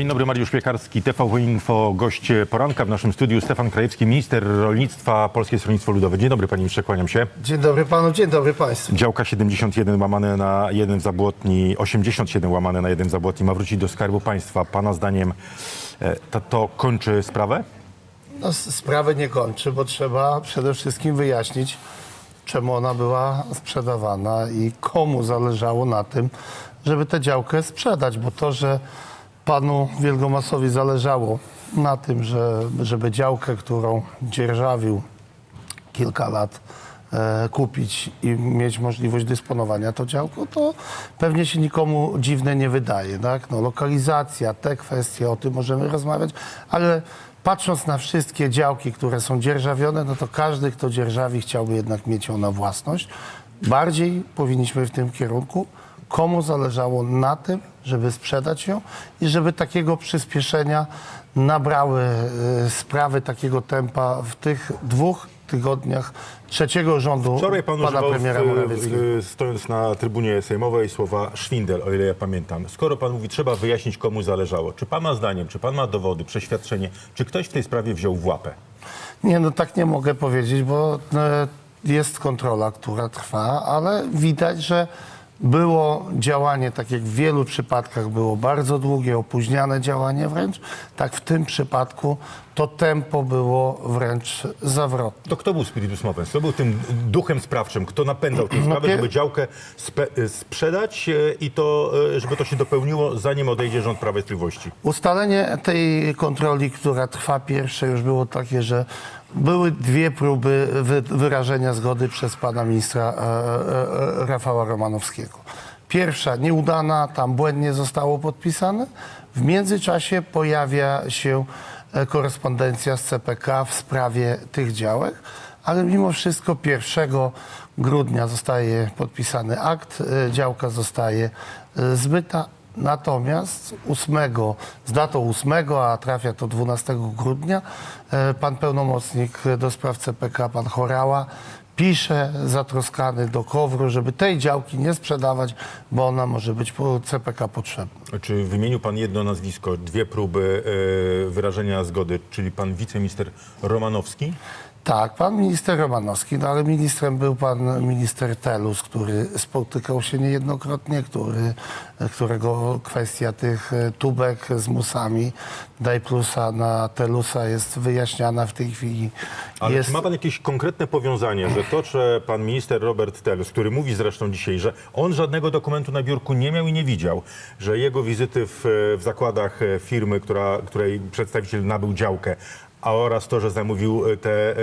Dzień dobry, Mariusz Piekarski, TVP Info, gość poranka w naszym studiu Stefan Krajewski, minister rolnictwa, Polskie Stronnictwo Ludowe. Dzień dobry, panie ministrze, kłaniam się. Dzień dobry panu, dzień dobry państwu. Działka 71 łamane na 1 w Zabłotni, 87 łamane na 1 w Zabłotni ma wrócić do Skarbu Państwa. Pana zdaniem e, to, to kończy sprawę? No, sprawę nie kończy, bo trzeba przede wszystkim wyjaśnić, czemu ona była sprzedawana i komu zależało na tym, żeby tę działkę sprzedać, bo to, że panu Wielgomasowi zależało na tym, że, żeby działkę, którą dzierżawił kilka lat e, kupić i mieć możliwość dysponowania tą działką, to pewnie się nikomu dziwne nie wydaje. Tak? No, lokalizacja, te kwestie, o tym możemy rozmawiać, ale patrząc na wszystkie działki, które są dzierżawione, no to każdy, kto dzierżawi, chciałby jednak mieć ją na własność. Bardziej powinniśmy w tym kierunku, komu zależało na tym, żeby sprzedać ją i żeby takiego przyspieszenia nabrały e, sprawy takiego tempa w tych dwóch tygodniach trzeciego rządu Wczoraj pan pana używał, premiera Morawieckiego. w- stojąc na trybunie sejmowej, słowa szwindel, o ile ja pamiętam. Skoro pan mówi, trzeba wyjaśnić, komu zależało. Czy pana zdaniem, czy pan ma dowody, przeświadczenie, czy ktoś w tej sprawie wziął w łapę? Nie, no tak nie mogę powiedzieć, bo e, jest kontrola, która trwa, ale widać, że było działanie, tak jak w wielu przypadkach było bardzo długie, opóźniane działanie wręcz, tak w tym przypadku to tempo było wręcz zawrotne. To kto był spiritus movens? Kto był tym duchem sprawczym? Kto napędzał tę sprawę, pier- żeby działkę spe- sprzedać e, i to, e, żeby to się dopełniło, zanim odejdzie rząd Prawa i Sprawiedliwości? Ustalenie tej kontroli, która trwa pierwsze, już było takie, że były dwie próby wy, wyrażenia zgody przez pana ministra e, e, e, Rafała Romanowskiego. Pierwsza nieudana, tam błędnie zostało podpisane. W międzyczasie pojawia się korespondencja z CPK w sprawie tych działek, ale mimo wszystko 1 grudnia zostaje podpisany akt, działka zostaje zbyta. Natomiast 8, z datą 8, a trafia to 12 grudnia, e, pan pełnomocnik do spraw CPK, pan Chorała, pisze zatroskany do Kowru, żeby tej działki nie sprzedawać, bo ona może być po CPK potrzebna. Czy wymienił pan jedno nazwisko, dwie próby e, wyrażenia zgody, czyli pan wiceminister Romanowski? Tak, pan minister Romanowski, no ale ministrem był pan minister Telus, który spotykał się niejednokrotnie, który, którego kwestia tych e, tubek z musami Daj Plusa na Telusa jest wyjaśniana w tej chwili. Ale jest... czy ma pan jakieś konkretne powiązanie, że to, że pan minister Robert Telus, który mówi zresztą dzisiaj, że on żadnego dokumentu na biurku nie miał i nie widział, że jego wizyty w, w zakładach e, firmy, która, której przedstawiciel nabył działkę, a oraz to, że zamówił e, te e,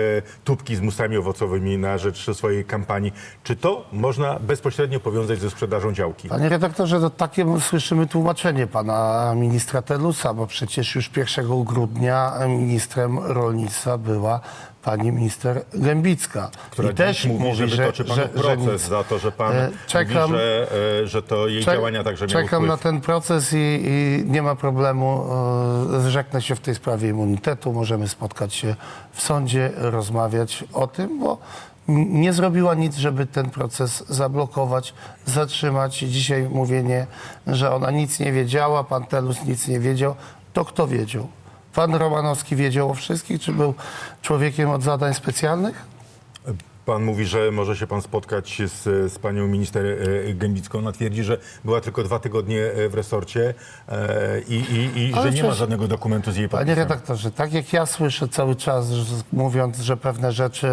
tubki z musami owocowymi na rzecz swojej kampanii, czy to można bezpośrednio powiązać ze sprzedażą działki? Panie redaktorze, to takie słyszymy tłumaczenie pana ministra Telusa, bo przecież już 1 grudnia ministrem rolnictwa była pani minister Gębicka. Która I też mówi, mówi, że że, wytoczy panu że, że proces nic. za to, że pan E, czekam- mówi, że, e, że to jej Czek- działania także miały Czekam wpływ. na ten proces i, i nie ma problemu. e, Zrzeknę się w tej sprawie immunitetu. Możemy spotkać się w sądzie, rozmawiać o tym, bo nie zrobiła nic, żeby ten proces zablokować, zatrzymać. I Dzisiaj mówienie, że ona nic nie wiedziała, pan Telus nic nie wiedział, to kto wiedział? Pan Romanowski wiedział o wszystkich, czy był człowiekiem od zadań specjalnych? Pan mówi, że może się pan spotkać z, z panią minister e, Gębicką. Ona twierdzi, że była tylko dwa tygodnie e, w resorcie e, i, i, i że nie ma przecież- żadnego dokumentu z jej Panie podpisem. redaktorze, tak jak ja słyszę cały czas, że, mówiąc, że pewne rzeczy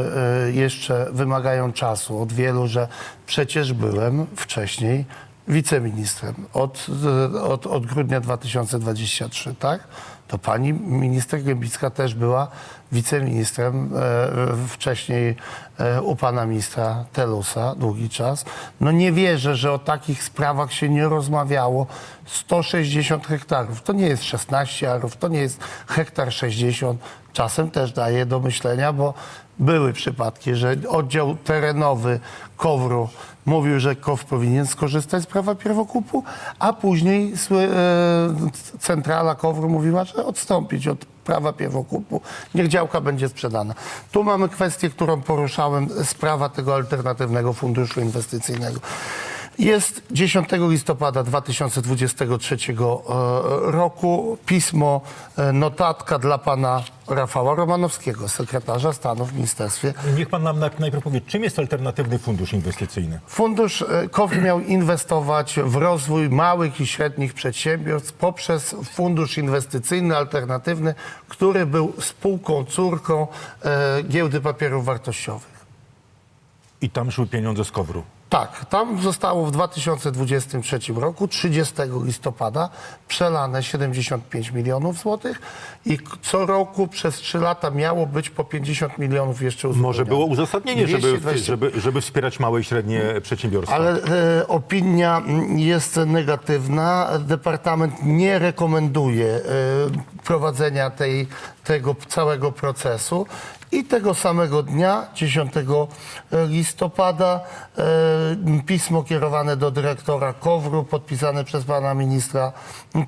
y, jeszcze wymagają czasu od wielu, że przecież byłem wcześniej wiceministrem od, y, od, od grudnia 2023, tak? To pani minister Gębicka też była wiceministrem e, wcześniej e, u pana ministra Telusa długi czas. No nie wierzę, że o takich sprawach się nie rozmawiało. 160 hektarów, to nie jest 16 arów, to nie jest hektar 60. Czasem też daje do myślenia, bo były przypadki, że oddział terenowy Kowru mówił, że KOW powinien skorzystać z prawa pierwokupu, a później e, centrala Kowru mówiła, że odstąpić od prawa pierwokupu. Niech działka będzie sprzedana. Tu mamy kwestię, którą poruszałem, sprawa tego alternatywnego funduszu inwestycyjnego. Jest 10 listopada 2023 e, roku pismo, e, notatka dla pana Rafała Romanowskiego, sekretarza stanu w Ministerstwie Niech pan nam naj- najpierw powie, czym jest alternatywny fundusz inwestycyjny? Fundusz e, KOWR miał inwestować w rozwój małych i średnich przedsiębiorstw poprzez fundusz inwestycyjny alternatywny, który był spółką córką giełdy papierów wartościowych. I tam szły pieniądze z kowru. Tak, tam zostało w 2023 roku, 30 listopada, przelane 75 milionów złotych i co roku przez 3 lata miało być po 50 milionów jeszcze uzupełnione. Może było uzasadnienie, żeby, 220. żeby, żeby wspierać małe i średnie przedsiębiorstwa. Ale e, opinia jest negatywna. Departament nie rekomenduje e, prowadzenia tej, tego całego procesu. I tego samego dnia, 10 listopada, e, pismo kierowane do dyrektora KOWR-u, podpisane przez pana ministra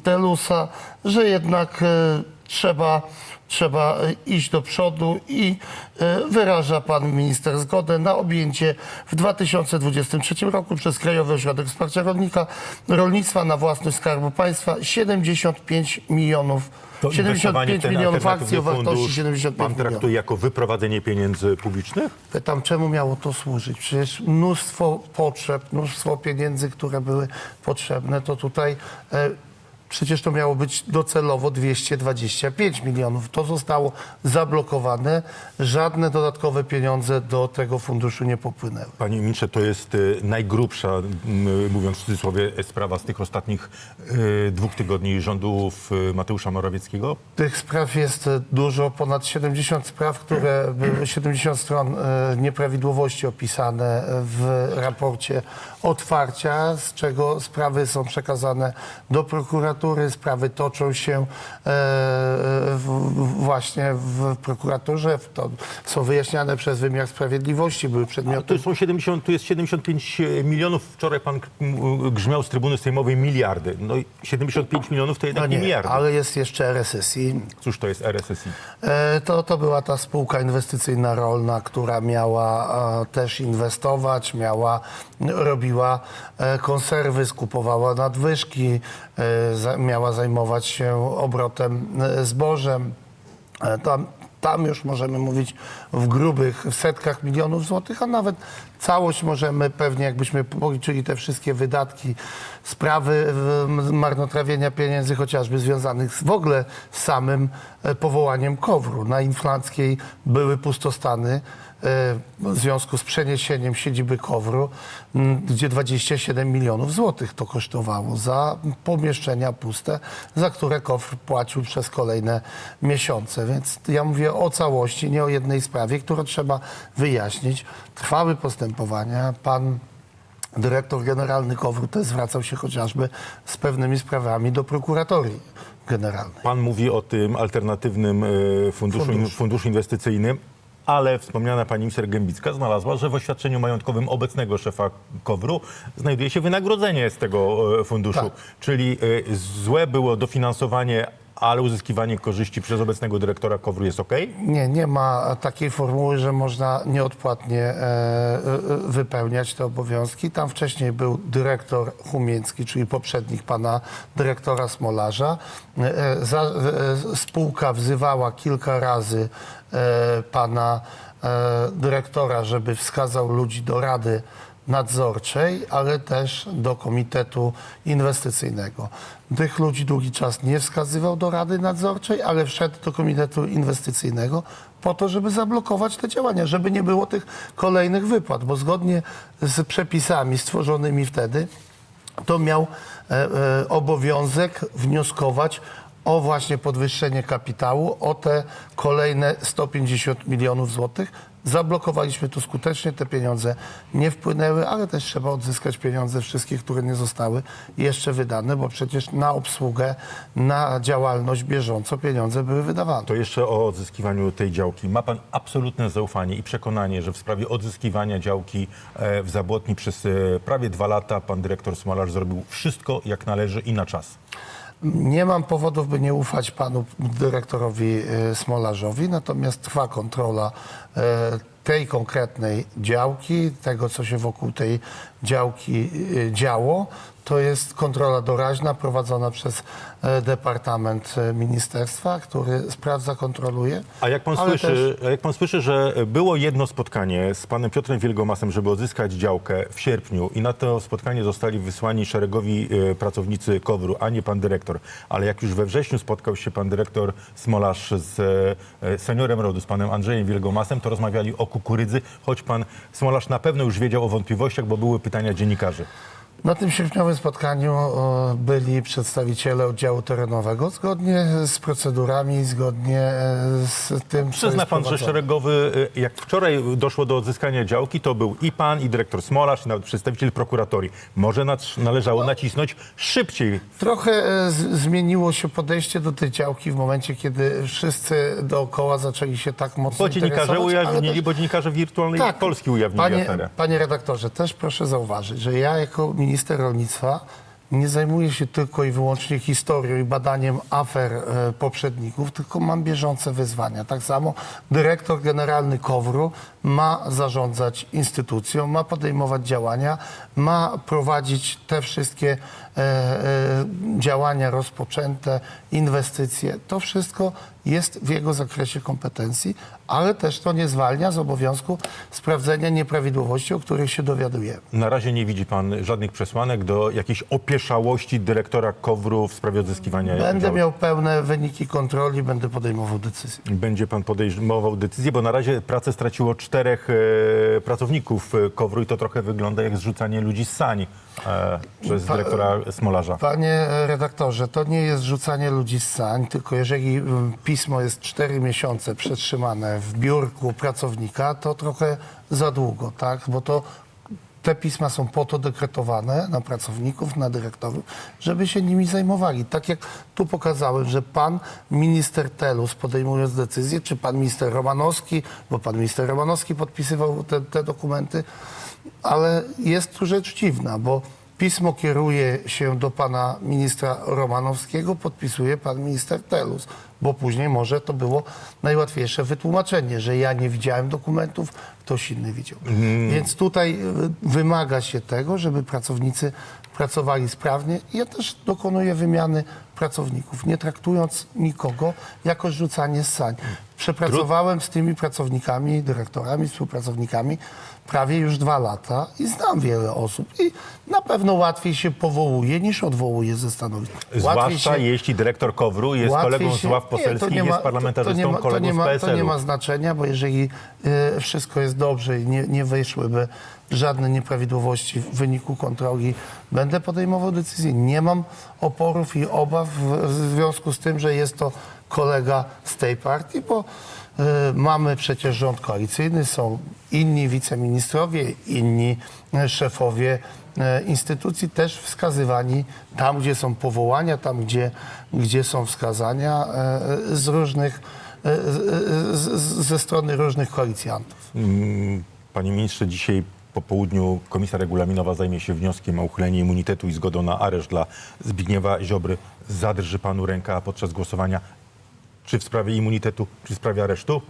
Telusa, że jednak e, trzeba, trzeba e, iść do przodu i e, wyraża pan minister zgodę na objęcie w 2023 roku przez Krajowy Ośrodek Wsparcia Rolnika, Rolnictwa na własność Skarbu Państwa 75 milionów. To inwestowanie w 75 ten milionów akcji o wartości fundusz 75 Pan milionów. traktuje jako wyprowadzenie pieniędzy publicznych? Pytam, czemu miało to służyć? Przecież mnóstwo potrzeb, mnóstwo pieniędzy, które były potrzebne, to tutaj e, przecież to miało być docelowo 225 milionów. To zostało zablokowane. Żadne dodatkowe pieniądze do tego funduszu nie popłynęły. Panie ministrze, to jest y, najgrubsza, mówiąc w cudzysłowie, sprawa z tych ostatnich y, dwóch tygodni rządów y, Mateusza Morawieckiego? Tych spraw jest dużo, ponad 70 spraw, które były 70 stron nieprawidłowości opisane w raporcie otwarcia, z czego sprawy są przekazane do prokuratury, sprawy toczą się e, w, właśnie w prokuraturze, to są wyjaśniane przez wymiar sprawiedliwości, były przedmiotem tu, są 70, tu jest 75 milionów. Wczoraj pan grzmiał z trybuny sejmowej miliardy. No i 75 milionów to jednak no nie, miliardy. ale jest jeszcze RSSI, Cóż to jest RSSI? E, To, to była ta spółka inwestycyjna rolna, która miała e, też inwestować, miała, robiła e, konserwy, skupowała nadwyżki, e, miała zajmować się obrotem e, zbożem. E, Tam, tam już możemy mówić w grubych, w setkach milionów złotych, a nawet całość możemy pewnie, jakbyśmy policzyli te wszystkie wydatki, sprawy marnotrawienia pieniędzy, chociażby związanych z, w ogóle z samym e, powołaniem KOWR-u. Na Inflanckiej były pustostany e, w związku z przeniesieniem siedziby KOWR-u, gdzie 27 milionów złotych to kosztowało za pomieszczenia puste, za które KOWR płacił przez kolejne miesiące. Więc ja mówię o całości, nie o jednej sprawie, którą trzeba wyjaśnić. Trwały postępowania. Pan dyrektor generalny KOWR też zwracał się chociażby z pewnymi sprawami do prokuratorii generalnej. Pan mówi o tym alternatywnym e, funduszu, in, funduszu inwestycyjnym, ale wspomniana pani minister Gębicka znalazła, że w oświadczeniu majątkowym obecnego szefa KOWR-u znajduje się wynagrodzenie z tego e, funduszu. Tak. Czyli e, złe było dofinansowanie, ale uzyskiwanie korzyści przez obecnego dyrektora KOWR-u jest ok? Nie, nie ma takiej formuły, że można nieodpłatnie e, e, wypełniać te obowiązki. Tam wcześniej był dyrektor Chumieński, czyli poprzednik pana dyrektora Smolarza. E, za, e, spółka wzywała kilka razy e, pana e, dyrektora, żeby wskazał ludzi do rady nadzorczej, ale też do Komitetu Inwestycyjnego. Tych ludzi długi czas nie wskazywał do Rady Nadzorczej, ale wszedł do Komitetu Inwestycyjnego po to, żeby zablokować te działania, żeby nie było tych kolejnych wypłat, bo zgodnie z przepisami stworzonymi wtedy, to miał e, e, obowiązek wnioskować o właśnie podwyższenie kapitału, o te kolejne 150 milionów złotych. Zablokowaliśmy to skutecznie, te pieniądze nie wpłynęły, ale też trzeba odzyskać pieniądze wszystkich, które nie zostały jeszcze wydane, bo przecież na obsługę, na działalność bieżąco pieniądze były wydawane. To jeszcze o odzyskiwaniu tej działki. Ma pan absolutne zaufanie i przekonanie, że w sprawie odzyskiwania działki e, w Zabłotni przez e, prawie dwa lata pan dyrektor Smolarz zrobił wszystko jak należy i na czas. Nie mam powodów, by nie ufać panu dyrektorowi e, Smolarzowi, natomiast trwa kontrola e, tej konkretnej działki, tego co się wokół tej działki y, działo, to jest kontrola doraźna prowadzona przez e, Departament e, Ministerstwa, który sprawdza, kontroluje. A jak pan, Ale słyszy, a jak pan słyszy, że było jedno spotkanie z panem Piotrem Wielgomasem, żeby odzyskać działkę w sierpniu i na to spotkanie zostali wysłani szeregowi e, pracownicy KOWR-u, a nie pan dyrektor. Ale jak już we wrześniu spotkał się pan dyrektor Smolasz z seniorem RODU, z panem Andrzejem Wielgomasem, to rozmawiali o kukurydzy, choć pan Smolasz na pewno już wiedział o wątpliwościach, bo były pytania dziennikarzy. Na tym sierpniowym spotkaniu o, byli przedstawiciele oddziału terenowego zgodnie z procedurami, zgodnie e, z tym, co Przyzna pan, że szeregowy, y, jak wczoraj doszło do odzyskania działki, to był i pan, i dyrektor Smolasz, i nawet przedstawiciel prokuratorii. Może należało nacisnąć szybciej. Trochę e, zmieniło się podejście do tej działki w momencie, kiedy wszyscy dookoła zaczęli się tak mocno Bo dziennikarze ujawnili, też- bo dziennikarze wirtualnej Tak. Polski ujawnili panie, aferę. Panie redaktorze, też proszę zauważyć, że ja jako minister rolnictwa nie zajmuję się tylko i wyłącznie historią i badaniem afer e, poprzedników, tylko mam bieżące wyzwania. Tak samo dyrektor generalny KOWR-u ma zarządzać instytucją, ma podejmować działania, ma prowadzić te wszystkie e, e, działania rozpoczęte, inwestycje. To wszystko jest w jego zakresie kompetencji, ale też to nie zwalnia z obowiązku sprawdzenia nieprawidłowości, o których się dowiadujemy. Na razie nie widzi pan żadnych przesłanek do jakiejś opieszałości dyrektora KOWR-u w sprawie odzyskiwania Będę działki. miał pełne wyniki kontroli, będę podejmował decyzje. Będzie pan podejmował decyzję, bo na razie pracę straciło czterech e, pracowników KOWR-u i to trochę wygląda jak zrzucanie ludzi z sań e, przez Pa- dyrektora Smolarza. Panie redaktorze, to nie jest rzucanie ludzi z sań, tylko jeżeli mm, pismo jest cztery miesiące przetrzymane w biurku pracownika, to trochę za długo, tak? Bo to te pisma są po to dekretowane na pracowników, na dyrektorów, żeby się nimi zajmowali. Tak jak tu pokazałem, że pan minister Telus podejmując decyzję, czy pan minister Romanowski, bo pan minister Romanowski podpisywał te, te dokumenty, ale jest tu rzecz dziwna, bo pismo kieruje się do pana ministra Romanowskiego, podpisuje pan minister Telus, bo później może to było najłatwiejsze wytłumaczenie, że ja nie widziałem dokumentów, ktoś inny widział. Więc tutaj y, wymaga się tego, żeby pracownicy pracowali sprawnie. Ja też dokonuję wymiany pracowników, nie traktując nikogo jako rzucanie sań. Przepracowałem z tymi pracownikami, dyrektorami, współpracownikami prawie już dwa lata i znam wiele osób i na pewno łatwiej się powołuje niż odwołuje ze stanowisk. Łatwiej Zwłaszcza jeśli dyrektor KOWR-u jest kolegą z się- ław Nie, poselskich, nie ma- jest parlamentarzystą, to, to nie ma, to kolegą nie ma, z To PSL-u. nie ma znaczenia, bo jeżeli e, wszystko jest dobrze i nie, nie wyszłyby żadne nieprawidłowości w wyniku kontroli, będę podejmował decyzję. Nie mam oporów i obaw w, w związku z tym, że jest to kolega z tej partii, bo mamy przecież rząd koalicyjny, są inni wiceministrowie, inni szefowie e, instytucji też wskazywani tam, gdzie są powołania, tam, gdzie, gdzie są wskazania e, z różnych, ze strony różnych koalicjantów. Mm, Panie ministrze, dzisiaj po południu Komisja Regulaminowa zajmie się wnioskiem o uchylenie immunitetu i zgodą na areszt dla Zbigniewa Ziobry. Zadrży panu ręka podczas głosowania czy w sprawie immunitetu, czy w sprawie aresztu?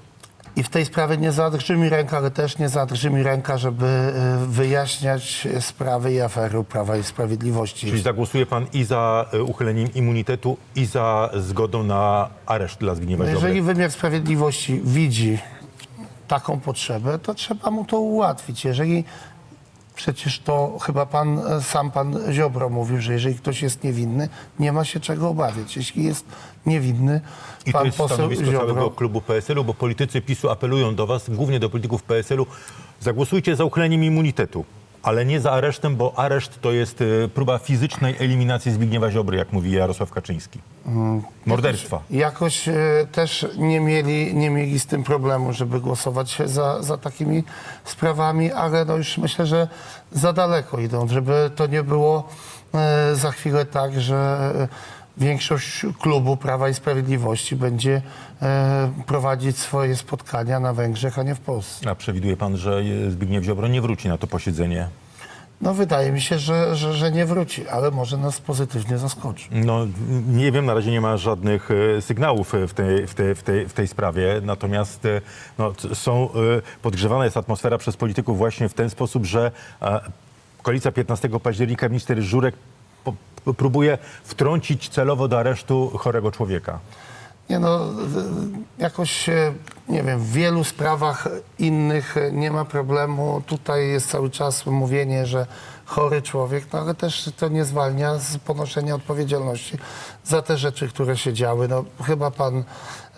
I w tej sprawie nie zadrży mi ręka, ale też nie zadrży mi ręka, żeby e, wyjaśniać sprawy i afery Prawa i Sprawiedliwości. Czyli zagłosuje pan i za y, uchyleniem immunitetu, i za zgodą na areszt dla Zbigniewa No Ziobry. jeżeli wymiar sprawiedliwości widzi taką potrzebę, to trzeba mu to ułatwić. Jeżeli przecież to chyba pan, e, sam pan Ziobro mówił, że jeżeli ktoś jest niewinny, nie ma się czego obawiać. Jeśli jest niewinny, I to pan jest poseł stanowisko całego Ziobro... klubu PSL-u, bo politycy PiSu apelują do was, głównie do polityków PSL-u, zagłosujcie za uchyleniem immunitetu, ale nie za aresztem, bo areszt to jest y, próba fizycznej eliminacji Zbigniewa Ziobry, jak mówi Jarosław Kaczyński. Mm, Morderstwa. Jakoś e, też nie mieli, nie mieli z tym problemu, żeby głosować za, za takimi sprawami, ale no już myślę, że za daleko idą, żeby to nie było e, za chwilę tak, że e, większość klubu Prawa i Sprawiedliwości będzie e, prowadzić swoje spotkania na Węgrzech, a nie w Polsce. A przewiduje pan, że Zbigniew Ziobro nie wróci na to posiedzenie? No wydaje mi się, że, że, że nie wróci, ale może nas pozytywnie zaskoczy. No, nie wiem, na razie nie ma żadnych e, sygnałów e, w tej, w tej, w tej, w tej sprawie, natomiast e, no, są, podgrzewana jest atmosfera przez polityków właśnie w ten sposób, że koalicja 15 października, minister Żurek po, próbuje wtrącić celowo do aresztu chorego człowieka. Nie no, jakoś, nie wiem, w wielu sprawach innych nie ma problemu. Tutaj jest cały czas mówienie, że chory człowiek, no ale też to nie zwalnia z ponoszenia odpowiedzialności za te rzeczy, które się działy. No chyba pan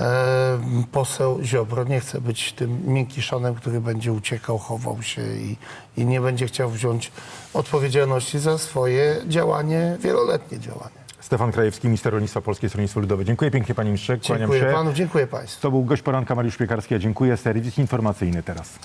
e, poseł Ziobro nie chce być tym miękiszonem, który będzie uciekał, chował się i, i nie będzie chciał wziąć odpowiedzialności za swoje działanie, wieloletnie działanie. Stefan Krajewski, minister rolnictwa Polskie Stronnictwo Ludowe. Dziękuję pięknie panie ministrze, kłaniam Dziękuję się. panu, dziękuję państwu. To był gość poranka Mariusz Piekarski, a dziękuję. Serwis informacyjny teraz.